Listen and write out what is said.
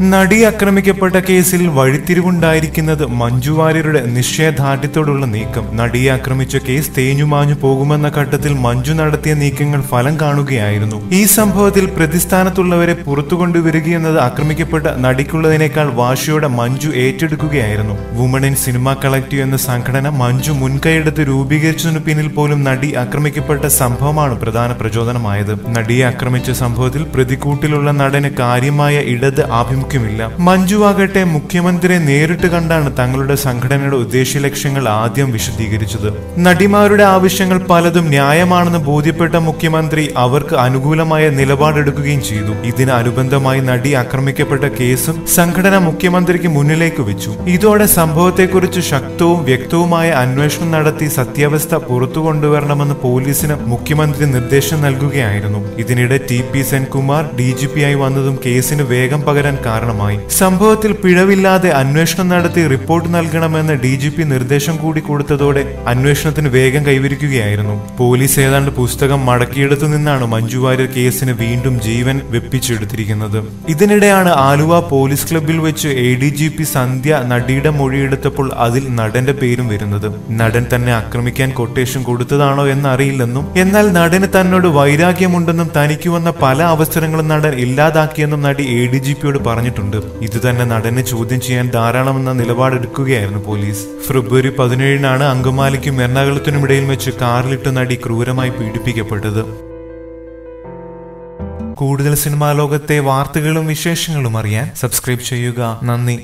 നടി ആക്രമിക്കപ്പെട്ട കേസിൽ വഴിത്തിരിവുണ്ടായിരിക്കുന്നത് മഞ്ജു വാര്യരുടെ നിശ്ചയദാർഢ്യത്തോടുള്ള നീക്കം. നടിയെ ആക്രമിച്ച കേസ് തേഞ്ഞുമാഞ്ഞു പോകുമെന്ന ഘട്ടത്തിൽ മഞ്ജു നടത്തിയ നീക്കങ്ങൾ ഫലം കാണുകയായിരുന്നു. ഈ സംഭവത്തിൽ പ്രതിസ്ഥാനത്തുള്ളവരെ പുറത്തു കൊണ്ടുവരികയെന്നത് ആക്രമിക്കപ്പെട്ട നടിക്കുള്ളതിനേക്കാൾ വാശിയോടെ മഞ്ജു ഏറ്റെടുക്കുകയായിരുന്നു. വുമൺ ഇൻ സിനിമ കളക്റ്റീവ് എന്ന സംഘടന മഞ്ജു മുൻകൈയെടുത്ത് രൂപീകരിച്ചതിനു പിന്നിൽ പോലും നടി ആക്രമിക്കപ്പെട്ട സംഭവമാണ് പ്രധാന പ്രചോദനമായത്. നടിയെ ആക്രമിച്ച സംഭവത്തിൽ പ്രതികൂട്ടിലുള്ള നടന് കാര്യമായ ഇടത് ആഭിമുഖ്യമില്ല മഞ്ജു ആകട്ടെ മുഖ്യമന്ത്രിയെ നേരിട്ട് കണ്ടാണ് തങ്ങളുടെ സംഘടനയുടെ ഉദ്ദേശ ലക്ഷ്യങ്ങൾ ആദ്യം വിശദീകരിച്ചത്. നടിമാരുടെ ആവശ്യങ്ങൾ പലതും ന്യായമാണെന്ന് ബോധ്യപ്പെട്ട മുഖ്യമന്ത്രി അവർക്ക് അനുകൂലമായ നിലപാടെടുക്കുകയും ചെയ്തു. ഇതിനനുബന്ധമായി നടി ആക്രമിക്കപ്പെട്ട കേസും സംഘടന മുഖ്യമന്ത്രിക്ക് മുന്നിലേക്ക് വെച്ചു. ഇതോടെ സംഭവത്തെക്കുറിച്ച് ശക്തവും വ്യക്തവുമായ അന്വേഷണം നടത്തി സത്യാവസ്ഥ പുറത്തു കൊണ്ടുവരണമെന്ന് പോലീസിന് മുഖ്യമന്ത്രി നിർദ്ദേശം നൽകുകയായിരുന്നു. ഇതിനിടെ T P Senkumar D G P ആയി വന്നതും കേസിന് വേഗം പകരാൻ കാരണമായി. സംഭവത്തിൽ പിഴവില്ലാതെ അന്വേഷണം നടത്തി റിപ്പോർട്ട് നൽകണമെന്ന് ഡി ജി പി നിർദ്ദേശം കൂടി കൊടുത്തതോടെ അന്വേഷണത്തിന് വേഗം കൈവരിക്കുകയായിരുന്നു. പോലീസ് ഏതാണ്ട് പുസ്തകം മടക്കിയെടുത്തു നിന്നാണ് മഞ്ജു വാര്യർ കേസിന് വീണ്ടും ജീവൻ വെപ്പിച്ചെടുത്തിരിക്കുന്നത്. ഇതിനിടെയാണ് ആലുവ പോലീസ് ക്ലബിൽ വെച്ച് A D G P Sandhya നടിയുടെ മൊഴിയെടുത്തപ്പോൾ അതിൽ നടന്റെ പേരും വരുന്നത്. നടൻ തന്നെ ആക്രമിക്കാൻ കൊട്ടേഷൻ കൊടുത്തതാണോ എന്നറിയില്ലെന്നും എന്നാൽ നടന് തന്നോട് വൈരാഗ്യമുണ്ടെന്നും തനിക്ക് വന്ന പല അവസരങ്ങളും നടൻ ഇല്ലാതാക്കിയെന്നും നടി എ ഡി ജി പിയോട് പറഞ്ഞിട്ടുണ്ട്. ഇത് തന്നെ നടനെ ചോദ്യം ചെയ്യാൻ ധാരാളമെന്ന നിലപാടെടുക്കുകയായിരുന്നു പോലീസ്. ഫെബ്രുവരി പതിനേഴിനാണ് അങ്കമാലിക്കും എറണാകുളത്തിനും ഇടയിൽ വെച്ച് കാറിലിട്ട് നടി ക്രൂരമായി പീഡിപ്പിക്കപ്പെട്ടത്. കൂടുതൽ സിനിമാ ലോകത്തെ വാർത്തകളും വിശേഷങ്ങളും അറിയാൻ സബ്സ്ക്രൈബ് ചെയ്യുക. നന്ദി.